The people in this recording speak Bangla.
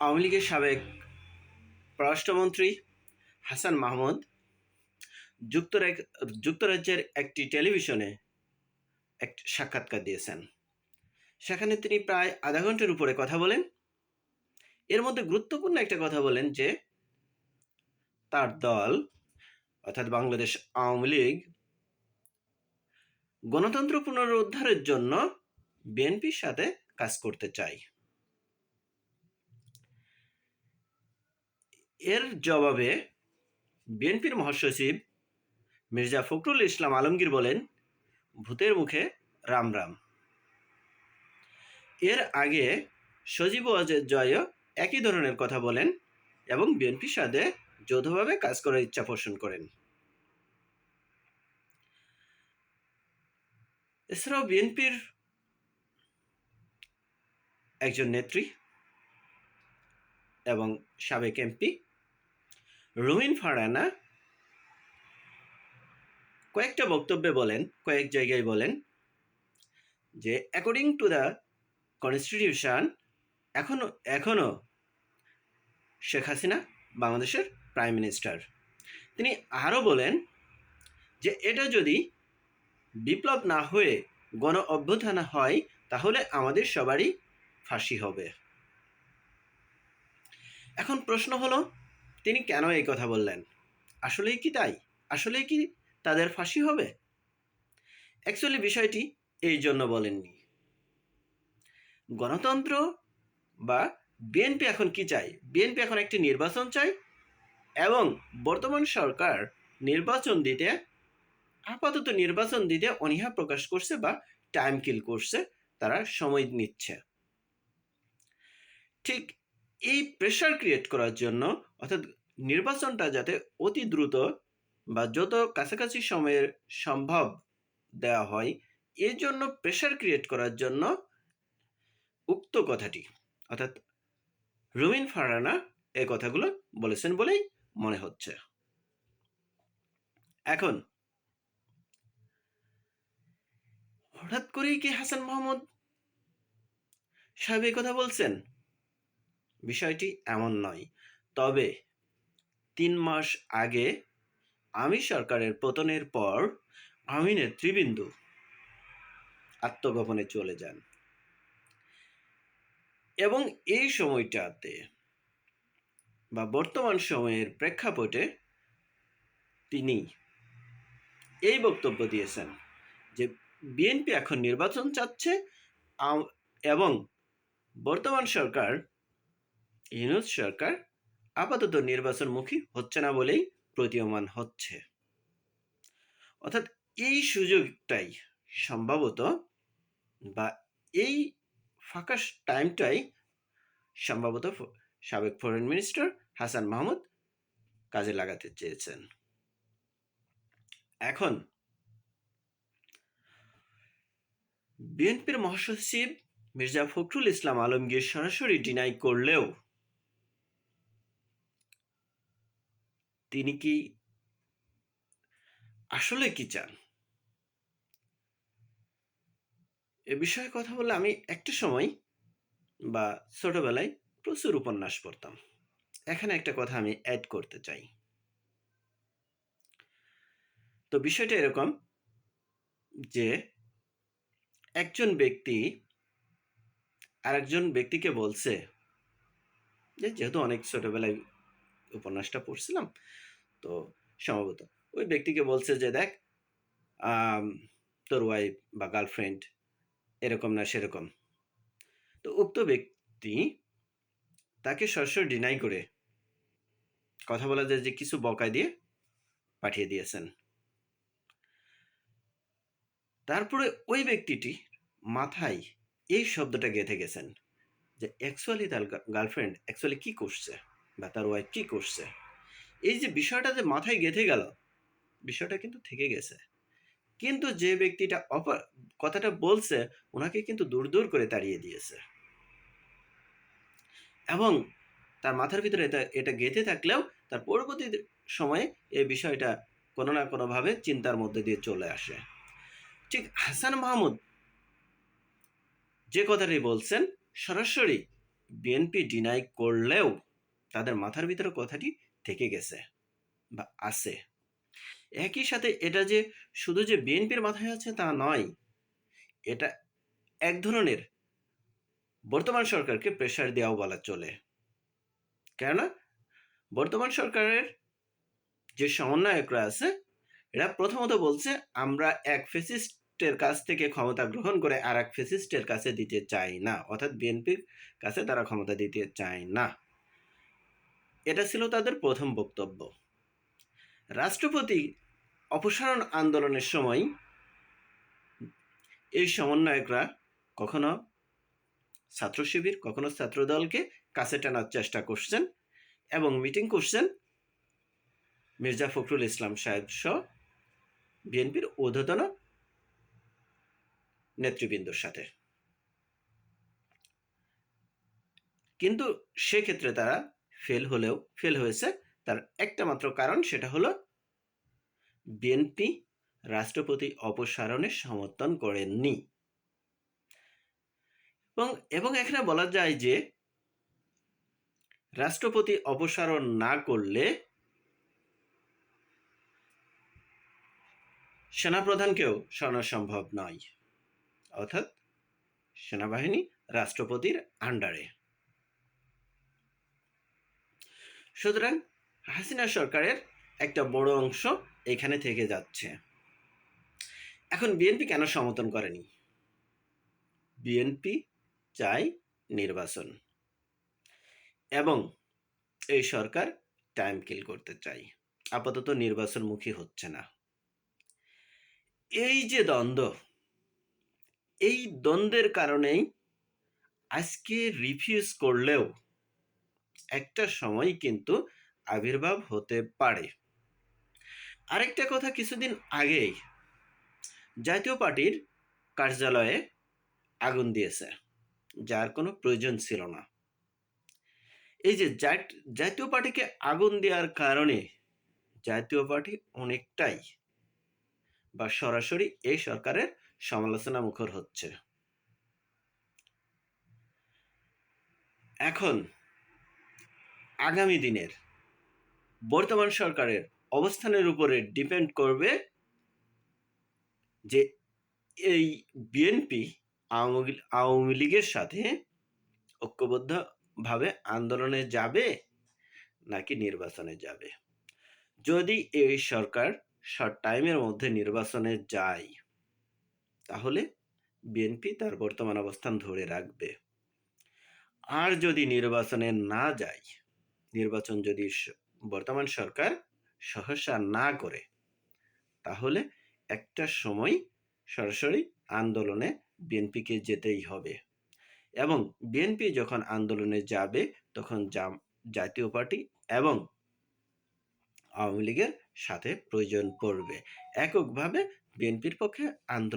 আওয়ামী লীগের সাবেক পররাষ্ট্রমন্ত্রী হাসান মাহমুদ যুক্তরাজ্য যুক্তরাজ্যের একটি টেলিভিশনে এক সাক্ষাৎকার দিয়েছেন। সেখানে তিনি প্রায় আধা ঘণ্টার উপরে কথা বলেন। এর মধ্যে গুরুত্বপূর্ণ একটা কথা বলেন যে, তার দল, অর্থাৎ বাংলাদেশ আওয়ামী লীগ, গণতন্ত্র পুনরুদ্ধারের জন্য বিএনপির সাথে কাজ করতে চায়। এর জবাবে বিএনপির মহাসচিব মির্জা ফখরুল ইসলাম আলমগীর বলেন, ভূতের মুখে রাম রাম। এর আগে সজীব ওয়াজেদ জয়ও একই ধরনের কথা বলেন এবং বিএনপির সাথে যৌথভাবে কাজ করার ইচ্ছা পোষণ করেন। এছাড়াও বিএনপির একজন নেত্রী এবং সাবেক এমপি রুমিন ফারানা কয়েকটা বক্তব্যে বলেন, কয়েক জায়গায় বলেন যে অ্যাকর্ডিং টু দ্য কনস্টিটিউশন এখনও এখনও শেখ হাসিনা বাংলাদেশের প্রাইম মিনিস্টার তিনি আরও বলেন যে, এটা যদি বিপ্লব না হয়ে গণ অভ্যুত্থান হয়, তাহলে আমাদের সবারই ফাঁসি হবে। এখন প্রশ্ন হলো তিনি কেন এই কথা বললেন? আসলেই কি তাই? আসলেই কি তাদের ফাঁসি হবে? অ্যাকচুয়ালি বিষয়টি এই জন্য বলেননি। গণতন্ত্র বা বিএনপি এখন কি চাই বিএনপি এখন একটি নির্বাচন চাই এবং বর্তমান সরকার নির্বাচন দিতে, আপাতত নির্বাচন দিতে অনীহা প্রকাশ করছে বা টাইম কিল করছে, তারা সময় নিচ্ছে। ঠিক এই প্রেশার ক্রিয়েট করার জন্য, অর্থাৎ নির্বাচনটা যাতে অতি দ্রুত বা যত কাছাকাছি সময়ের সম্ভব দেওয়া হয়, এর জন্য প্রেশার ক্রিয়েট করার জন্য উক্ত কথাটি, অর্থাৎ রুমিন ফারানা এই কথাগুলো বলেছেন বলেই মনে হচ্ছে। এখন, হঠাৎ করেই কি হাসান মাহমুদ সাহেব কথা বলছেন? বিষয়টি এমন নয়। তবে তিন মাস আগে আমি সরকারের পতনের পর আমি নেতৃবৃন্দ আত্মগোপনে চলে যান। এবং এই সময়টাতে বা বর্তমান সময়ের প্রেক্ষাপটে তিনি এই বক্তব্য দিয়েছেন যে বিএনপি এখন নির্বাচন চাচ্ছে এবং বর্তমান সরকার ইউনুস সরকার আপাতত নির্বাচনমুখী হচ্ছে না বলেই প্রতীয়মান হচ্ছে। অর্থাৎ এই সুযোগটাই সম্ভবত বা এই ফাঁকা টাইমটাই সম্ভবত সাবেক ফরেন মিনিস্টার হাসান মাহমুদ কাজে লাগাতে চেয়েছেন। এখন বিএনপির মহাসচিব মির্জা ফখরুল ইসলাম আলমগীর সরাসরি ডিনাই করলেও তিনি কি আসলে কি চান? এ বিষয়ে কথা বললে আমি একটা সময় বা ছোটবেলায় প্রচুর উপন্যাস পড়তাম। এখানে একটা কথা আমি অ্যাড করতে চাই। তো বিষয়টা এরকম যে একজন ব্যক্তি আরেকজন ব্যক্তিকে বলছে যে, যেহেতু অনেক ছোটবেলায় উপন্যাসটা পড়ছিলাম, তো সম্ভবত। ওই ব্যক্তিকে বলছে যে, দেখ তোর ওয়াইফ বা গার্লফ্রেন্ড এরকম না সেরকম। তো উক্ত ব্যক্তি তাকে সরাসরি ডিনাই করে কথা বলা যায় যে, কিছু বকা দিয়ে পাঠিয়ে দিয়েছেন। তারপরে ওই ব্যক্তিটি মাথায় এই শব্দটা গেঁথে গেছেন যে অ্যাকচুয়ালি তার গার্লফ্রেন্ড অ্যাকচুয়ালি কি করছে? বা তার ওয়াইফ কি করছে। এই যে বিষয়টা যে মাথায় গেঁথে গেল, বিষয়টা কিন্তু থেকে গেছে। কিন্তু যে ব্যক্তিটা অপর কথাটা বলছে, ওনাকে কিন্তু দূর দূর করে তাড়িয়ে দিয়েছে। এবং তার মাথার ভিতরে এটা এটা গেঁথে থাকলেও তার পরবর্তী সময়ে এই বিষয়টা কোনো না কোনোভাবে চিন্তার মধ্যে দিয়ে চলে আসে। ঠিক হাসান মাহমুদ যে কথাটি বলছেন, সরাসরি বিএনপি ডিনাই করলেও তাদের মাথার ভিতরে কথাটি থেকে গেছে বা আছে। একই সাথে এটা যে শুধু যে বিএনপির মাথায় আছে তা নয়, এটা এক ধরনের বর্তমান সরকারকে প্রেশার দেওয়াও বলা চলে। কেননা বর্তমান সরকারের যে সমন্বয়করা আছে, এরা প্রথমত বলছে, আমরা এক ফেসিস্টের কাছ থেকে ক্ষমতা গ্রহণ করে আর এক ফেসিস্টের কাছে দিতে চাই না। অর্থাৎ বিএনপির কাছে তারা ক্ষমতা দিতে চায় না। এটা ছিল তাদের প্রথম বক্তব্য। রাষ্ট্রপতি অপসারণ আন্দোলনের সময় এই সমন্বয়করা কখনো ছাত্র শিবির, কখনো ছাত্রদলকে কাছে টানার চেষ্টা করছেন এবং মিটিং করছেন মির্জা ফখরুল ইসলাম সাহেব সহ বিএনপির ঊর্ধ্বতন নেতৃবৃন্দর সাথে। কিন্তু সেক্ষেত্রে তারা ফেল হলেও ফেল হয়েছে, তার একটা মাত্র কারণ সেটা হলো বিএনপি রাষ্ট্রপতি অপসারণের সমর্থন করেননি। এবং এবং এখানে বলা যায় যে রাষ্ট্রপতি অপসারণ না করলে সেনাপ্রধানকেও সরানো সম্ভব নয়। অর্থাৎ সেনাবাহিনী রাষ্ট্রপতির আন্ডারে সুতরাং হাসিনা সরকারের একটা বড় অংশ এখানে থেকে যাচ্ছে। এখন বিএনপি কেন সমর্থন করেনি? বিএনপি চায় নির্বাচন। এবং এই সরকার টাইম কিল করতে চাই আপাতত নির্বাচনমুখী হচ্ছে না। এই যে দ্বন্দ্ব, এই দ্বন্দ্বের কারণেই আজকে রিফিউজ করলেও একটা সময় কিন্তু আবির্ভাব হতে পারে। আরেকটা কথা কিছুদিন আগেই জাতীয় পার্টির কার্যালয়ে আগুন দিয়েছে, যার কোনো প্রয়োজন ছিল না। এই যে জাতীয় পার্টিকে আগুন দেওয়ার কারণে জাতীয় পার্টি অনেকটাই বা সরাসরি এই সরকারের সমালোচনা মুখর হচ্ছে। এখন আগামী দিনের। বর্তমান সরকারের অবস্থানের উপরে ডিপেন্ড করবে যে এই বিএনপি আওয়ামী আওয়ামী লীগের সাথে ঐক্যবদ্ধভাবে আন্দোলনে যাবে নাকি নির্বাচনে যাবে? যদি এই সরকার শর্ট টাইমের মধ্যে নির্বাচনে যায়, তাহলে বিএনপি তার বর্তমান অবস্থান ধরে রাখবে। আর যদি নির্বাচনে না যায় নির্বাচন যদি বর্তমান সরকার সহসা না করে, তাহলে একটা সময় সরাসরি আন্দোলনে বিএনপিকে যেতেই হবে। এবং বিএনপি যখন আন্দোলনে যাবে, তখন জাতীয় পার্টি এবং আওয়ামী লীগের সাথে প্রয়োজন পড়বে। এককভাবে বিএনপির পক্ষে আন্দোলন